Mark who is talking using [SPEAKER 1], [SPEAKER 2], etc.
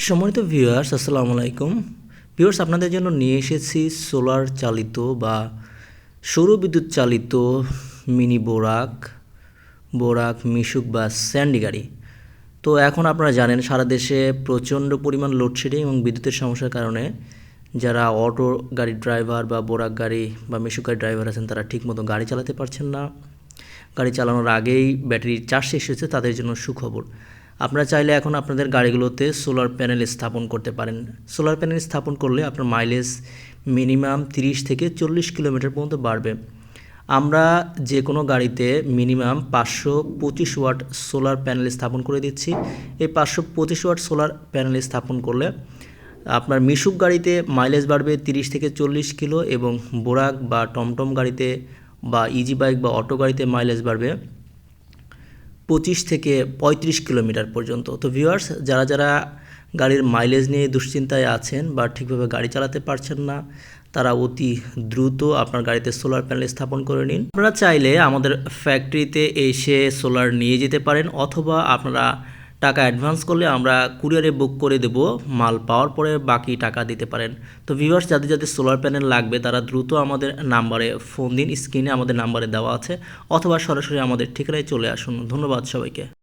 [SPEAKER 1] সম্মানিত ভিউয়ার্স আসসালামু আলাইকুম। ভিউয়ার্স আপনাদের জন্য নিয়ে এসেছি সোলার চালিত বা সৌর বিদ্যুৎ চালিত মিনি বোরাক বোরাক মিশুক বা স্যান্ডি গাড়ি। তো এখন আপনারা জানেন, সারা দেশে প্রচণ্ড পরিমাণ লোডশেডিং এবং বিদ্যুতের সমস্যার কারণে যারা অটো গাড়ির ড্রাইভার বা বোরাক গাড়ি বা মিশুক গাড়ির ড্রাইভার আছেন, তারা ঠিকমতো গাড়ি চালাতে পারছেন না। গাড়ি চালানোর আগেই ব্যাটারির চার্জ শেষ হয়েছে, তাদের জন্য সুখবর। আপনারা চাইলে এখন আপনাদের গাড়িগুলোতে সোলার প্যানেল স্থাপন করতে পারেন। সোলার প্যানেল স্থাপন করলে আপনার মাইলেজ মিনিমাম তিরিশ থেকে চল্লিশ কিলোমিটার পর্যন্ত বাড়বে। আমরা যে কোনো গাড়িতে মিনিমাম পাঁচশো পঁচিশ ওয়াট সোলার প্যানেল স্থাপন করে দিচ্ছি। এই পাঁচশো পঁচিশ ওয়াট সোলার প্যানেল স্থাপন করলে আপনার মিশুক গাড়িতে মাইলেজ বাড়বে তিরিশ থেকে চল্লিশ কিলো এবং বোরাক বা টমটম গাড়িতে বা ইজি বাইক বা অটো গাড়িতে মাইলেজ বাড়বে পঁচিশ থেকে পঁয়ত্রিশ কিলোমিটার পর্যন্ত। তো ভিউয়ার্স যারা যারা গাড়ির মাইলেজ নিয়ে দুশ্চিন্তায় আছেন বা ঠিকভাবে গাড়ি চালাতে পারছেন না, তারা অতি দ্রুত আপনার গাড়িতে সোলার প্যানেল স্থাপন করে নিন। আপনারা চাইলে আমাদের ফ্যাক্টরিতে এসে সোলার নিয়ে যেতে পারেন, অথবা আপনারা টাকা অ্যাডভান্স করলে আমরা কুরিয়ারে বুক করে দেব, মাল পাওয়ার পরে বাকি টাকা দিতে পারেন। তো ভিউয়ার্স যাদের যাদের সোলার প্যানেল লাগবে, তারা দ্রুত আমাদের নাম্বারে ফোন দিন স্ক্রিনে আমাদের নাম্বারে দেওয়া আছে, অথবা সরাসরি আমাদের ঠিকানায় চলে আসুন। ধন্যবাদ সবাইকে।